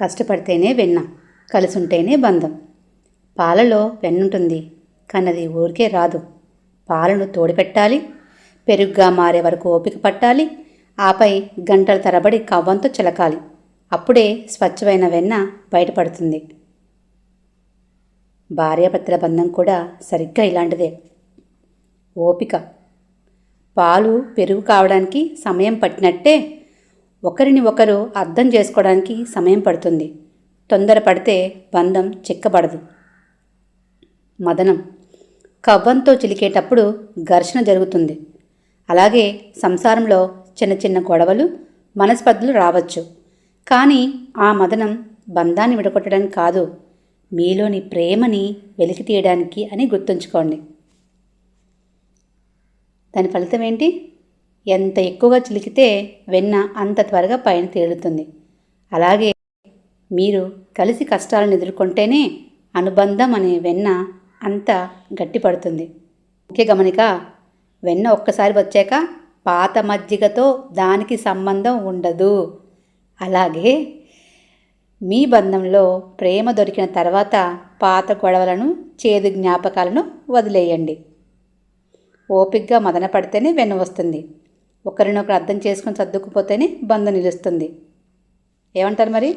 కష్టపడితేనే వెన్న కలిసి ఉంటేనే బంధం. పాలలో వెన్నుంటుంది కానీ అది ఊరికే రాదు. పాలను తోడిపెట్టాలి పెరుగుగా మారే వరకు ఓపిక పట్టాలి ఆపై గంటల తరబడి కవ్వంతో చిలకాలి. అప్పుడే స్వచ్ఛమైన వెన్న బయటపడుతుంది. భార్యాభర్తల బంధం కూడా సరిగ్గా ఇలాంటిదే. ఓపిక. పాలు పెరుగు కావడానికి సమయం పట్టినట్టే ఒకరిని ఒకరు అర్థం చేసుకోవడానికి సమయం పడుతుంది. తొందరపడితే బంధం చిక్కబడదు. మదనం. కవ్వంతో చిలికేటప్పుడు ఘర్షణ జరుగుతుంది. అలాగే సంసారంలో చిన్న చిన్న గొడవలు మనస్పర్ధలు రావచ్చు. కానీ ఆ మదనం బంధాన్ని విడగొట్టడానికి కాదు. మీలోని ప్రేమని వెలికి తీయడానికి అని గుర్తుంచుకోండి. దాని ఫలితం ఏంటి? ఎంత ఎక్కువగా చిలికితే వెన్న అంత త్వరగా పైన తేలుతుంది. అలాగే మీరు కలిసి కష్టాలను ఎదుర్కొంటేనే అనుబంధం అనే వెన్న అంత గట్టిపడుతుంది ముఖ్య గమనిక వెన్న ఒక్కసారి వచ్చాక పాత మజ్జిగతో దానికి సంబంధం ఉండదు. అలాగే మీ బంధంలో ప్రేమ దొరికిన తర్వాత పాత గొడవలను చేదు జ్ఞాపకాలను వదిలేయండి. ఓపిగ్గా మదన పడితేనే వెన్ను వస్తుంది. ఒకరినొకరు అర్థం చేసుకొని సర్దుకుపోతేనే బంధం నిలుస్తుంది. ఏమంటారు మరి?